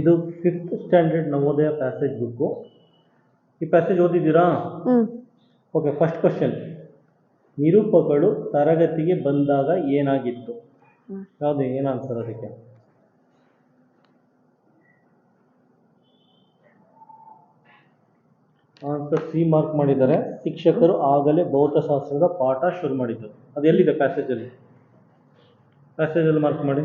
ಇದು fifth standard Navodaya passage book ಈ passage ಓದಿದ್ದೀರಾ? ಓಕೆ ಫಸ್ಟ್ ಕ್ವಶನ್ ನಿರೂಪಗಳು ತರಗತಿಗೆ ಬಂದಾಗ ಏನಾಗಿತ್ತು. ಯಾವುದು ಏನು ಆನ್ಸರ್ ಅದಕ್ಕೆ? ಆನ್ಸರ್ ಸಿ ಮಾರ್ಕ್ ಮಾಡಿದ್ದಾರೆ. ಶಿಕ್ಷಕರು ಆಗಲೇ ಭೌತಶಾಸ್ತ್ರದ ಪಾಠ ಶುರು ಮಾಡಿದ್ದರು ಅದು ಎಲ್ಲಿದೆ ಪ್ಯಾಸೇಜಲ್ಲಿ ಪ್ಯಾಸೇಜಲ್ಲಿ ಮಾರ್ಕ್ ಮಾಡಿ.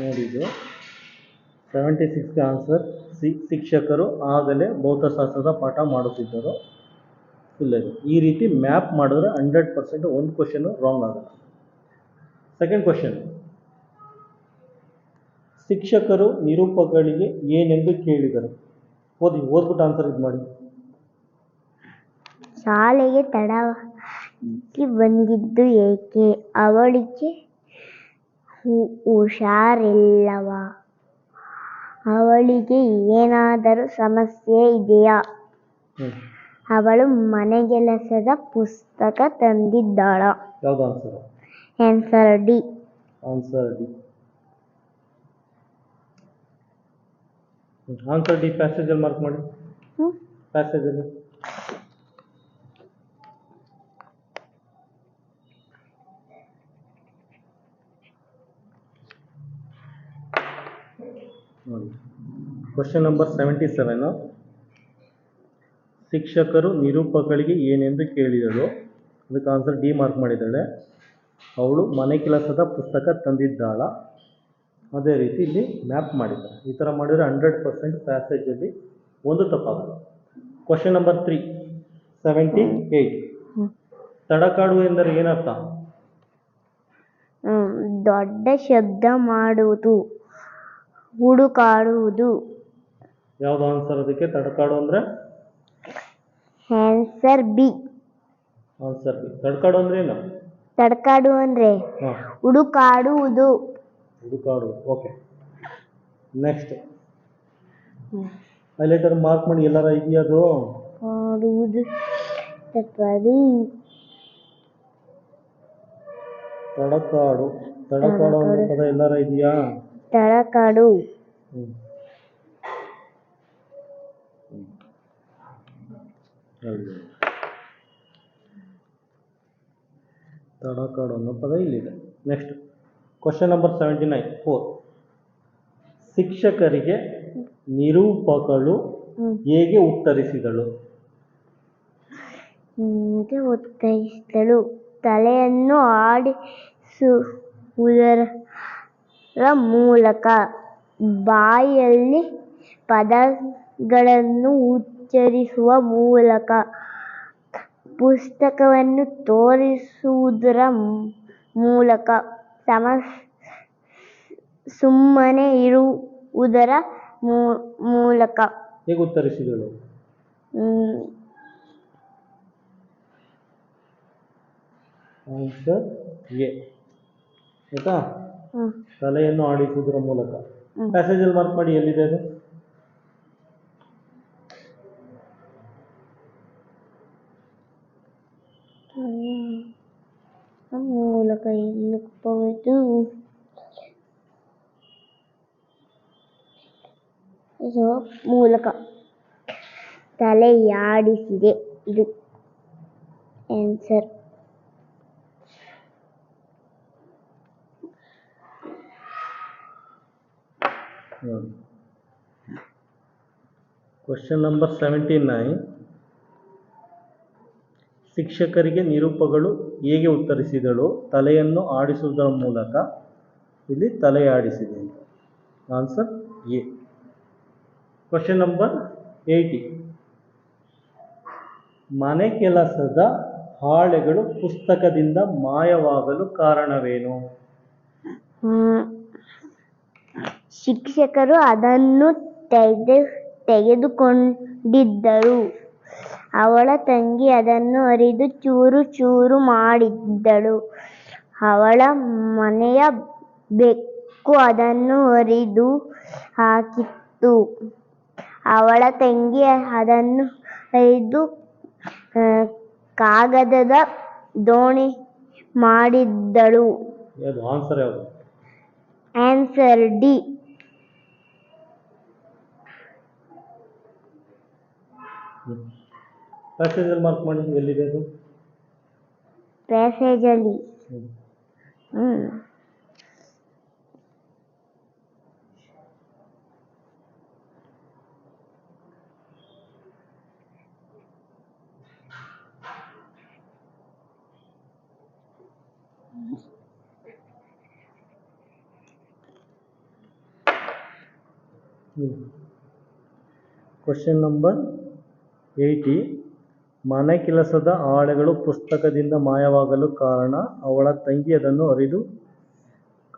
ನೋಡಿದ್ದು. ಸೆವೆಂಟಿ ಸಿಕ್ಸ್ಗೆ ಆನ್ಸರ್ ಸಿ, ಶಿಕ್ಷಕರು ಆಗಲೇ ಭೌತಶಾಸ್ತ್ರದ ಪಾಠ ಮಾಡುತ್ತಿದ್ದರು. ಇಲ್ಲ ಈ ರೀತಿ ಮ್ಯಾಪ್ ಮಾಡಿದ್ರೆ ಹಂಡ್ರೆಡ್ ಪರ್ಸೆಂಟ್ ಒಂದು ಕ್ವಶನ್ ರಾಂಗ್ ಆಗಲ್ಲ ಸೆಕೆಂಡ್ ಕ್ವಶನ್ ಶಿಕ್ಷಕರು ನಿರೂಪಕರಿಗೆ ಏನೆಂದು ಕೇಳಿದರು? ಓದಿ, ಓದ್ಬಿಟ್ಟು ಆನ್ಸರ್ ಇದು ಮಾಡಿ. ಶಾಲೆಗೆ ತಡವಾಗಿ ಬಂದಿದ್ದು ಏಕೆ? ಅವಳಿಗೆ ಹುಷಾರಿಲ್ಲವ. ಅವಳಿಗೆ ಏನಾದರೂ ಸಮಸ್ಯೆ ಇದೆಯಾ? ಅವಳು ಮನೆಗೆಲಸದ ಪುಸ್ತಕ ತಂದಿದ್ದಾಳ. ಯಾವುದು answer answer D answer D answer D ಪ್ಯಾಸೇಜಲ್ಲಿ mark ಮಾಡಿ. ಪ್ಯಾಸೇಜಲ್ಲಿ ನೋಡಿ ಕ್ವಶನ್ ನಂಬರ್ ಸೆವೆಂಟಿ ಸೆವೆನು ಶಿಕ್ಷಕರು ನಿರೂಪಕಳಿಗೆ ಏನೆಂದು ಕೇಳಿದಳು. ಅದಕ್ಕೆ ಆನ್ಸರ್ ಡಿ ಮಾರ್ಕ್ ಮಾಡಿದ್ದಾಳೆ. ಅವಳು ಮನೆ ಕೆಲಸದ ಪುಸ್ತಕ ತಂದಿದ್ದಾಳ. ಅದೇ ರೀತಿ ಇಲ್ಲಿ ಮ್ಯಾಪ್ ಮಾಡಿದ್ದಾರೆ. ಈ ಥರ ಮಾಡಿದರೆ ಹಂಡ್ರೆಡ್ ಪರ್ಸೆಂಟ್ ಪ್ಯಾಸೇಜಲ್ಲಿ ಒಂದು ತಪ್ಪಾಗಲ್ಲ. Question number three seventy eight. ತಡಕಾಡು ಎಂದರೆ ಏನರ್ಥ? ದೊಡ್ಡ ಶಬ್ದ ಮಾಡುವುದು ಹುಡುಕಾಡುವುದು. ಯಾವುದು ಆನ್ಸರ್ ಅದಕ್ಕೆ ತಡಕಾಡು ಅಂದ್ರೆ? ಆನ್ಸರ್ ಬಿ ಆನ್ಸರ್ ಬಿ ತಡಕಾಡು ಅಂದ್ರೆ ಏನು? ತಡಕಾಡು ಅಂದ್ರೆ ಹಾಂ. ಹುಡುಕಾಡುವುದು. ಹುಡುಕಾಡು. ಓಕೆ ನೆಕ್ಸ್ಟ್ ಹೈಲೈಟರ್ ಮಾರ್ಕ್ ಮಾಡಿ ಎಲ್ಲಾರ ಇದೆಯಾ ಅದು? ಕಾಡುವುದು ತಪ್ಪದು ತಡಕಾಡು. ತಡಕಾಡು ಅನ್ನೋ ಪದ ಎಲ್ಲಾರ ಇದೆಯಾ ತಡಕಾಡು. ಹ್ಞೂ ತಡಕಾಡು ಅನ್ನೋ ಪದ ಇಲ್ಲಿದೆ. Next question number seventy nine four ಶಿಕ್ಷಕರಿಗೆ ನಿರೂಪಕಳು. ಹೇಗೆ ಉತ್ತರಿಸಿದಳು? ಹೀಗೆ ಉತ್ತರಿಸಿದಳು? ತಲೆಯನ್ನು ಆಡಿಸುವುದರ ಮೂಲಕ ಬಾಯಲ್ಲಿ ಪದಗಳನ್ನು ಉಚ್ಚರಿಸುವ ಮೂಲಕ ಪುಸ್ತಕವನ್ನು ತೋರಿಸುವುದರ ಮೂಲಕ ಸಮ ಸುಮ್ಮನೆ ಇರುವುದರ ಮೂಲಕ. ಹೇಗೆ ಉತ್ತರಿಸಿದಳು? Answer A. ಆಯ್ತಾ? ತಲೆಯನ್ನು ಆಡಿಸುವುದರ ಮೂಲಕ. ಪ್ಯಾಸೇಜಲ್ಲಿ ಮಾರ್ಕ್ ಮಾಡಿ ಎಲ್ಲಿದೆ ಅದು? ಹ್ಮ್. ಮೂಲಕ ಎಲ್ಲಿಬಹುದು ಸೊ ಮೂಲಕ ತಲೆಯಾಡಿಸಿದೆ ಇದು answer question number seventy nine ಶಿಕ್ಷಕರಿಗೆ ನಿರೂಪಗಳು ಹೇಗೆ ಉತ್ತರಿಸಿದಳು, ತಲೆಯನ್ನು ಆಡಿಸುವುದರ ಮೂಲಕ ಇಲ್ಲಿ ತಲೆಯಾಡಿಸಿದೆ ಅಂತ. Answer A question number eighty ಮನೆ ಕೆಲಸದ ಹಾಳೆಗಳು ಪುಸ್ತಕದಿಂದ ಮಾಯವಾಗಲು ಕಾರಣವೇನು? ಶಿಕ್ಷಕರು ಅದನ್ನು ತೆಗೆದು ತೆಗೆದುಕೊಂಡಿದ್ದರು. ಅವಳ ತಂಗಿ ಅದನ್ನು ಅರಿದು ಚೂರು ಚೂರು ಮಾಡಿದ್ದಳು. ಅವಳ ಮನೆಯ ಬೆಕ್ಕು ಅದನ್ನು ಅರಿದು ಹಾಕಿತ್ತು. ಅವಳ ತಂಗಿ ಅದನ್ನು ಹರಿದು ಕಾಗದದ ದೋಣಿ ಮಾಡಿದ್ದಳು. ಆನ್ಸರ್ ಡಿ ಪ್ಯಾಸೇಜಲ್ಲಿ ಮಾರ್ಕ್ ಮಾಡಿದ್ದು ಎಲ್ಲಿದೆ ಅದು ಪ್ಯಾಸೇಜಲ್ಲಿ ಹ್ಞೂ question number 80 ಮನೆ ಕೆಲಸದ ಆಳೆಗಳು ಪುಸ್ತಕದಿಂದ ಮಾಯವಾಗಲು ಕಾರಣ ಅವಳ ತಂಗಿ ಅದನ್ನು ಅರಿದು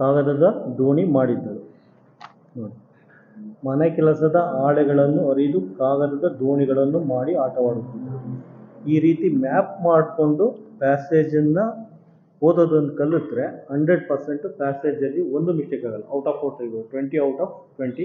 ಕಾಗದದ ದೋಣಿ ಮಾಡಿದ್ದಳು. ನೋಡಿ. ಮನೆಕೆಲಸದ ಆಳೆಗಳನ್ನು ಅರಿದು ಕಾಗದದ ದೋಣಿಗಳನ್ನು ಮಾಡಿ ಆಟವಾಡುತ್ತಿದ್ದರು ಈ ರೀತಿ ಮ್ಯಾಪ್ ಮಾಡಿಕೊಂಡು ಪ್ಯಾಸೇಜನ್ನು ಓದೋದನ್ನು ಕಲಿತ್ರೆ ಹಂಡ್ರೆಡ್ ಪರ್ಸೆಂಟು ಪ್ಯಾಸೇಜಲ್ಲಿ ಒಂದು ಮಿಸ್ಟೇಕ್ ಆಗಲ್ಲ. ಔಟ್ ಆಫ್ ಔಟ್ ಇವು ಟ್ವೆಂಟಿ ಔಟ್ ಆಫ್ ಟ್ವೆಂಟಿ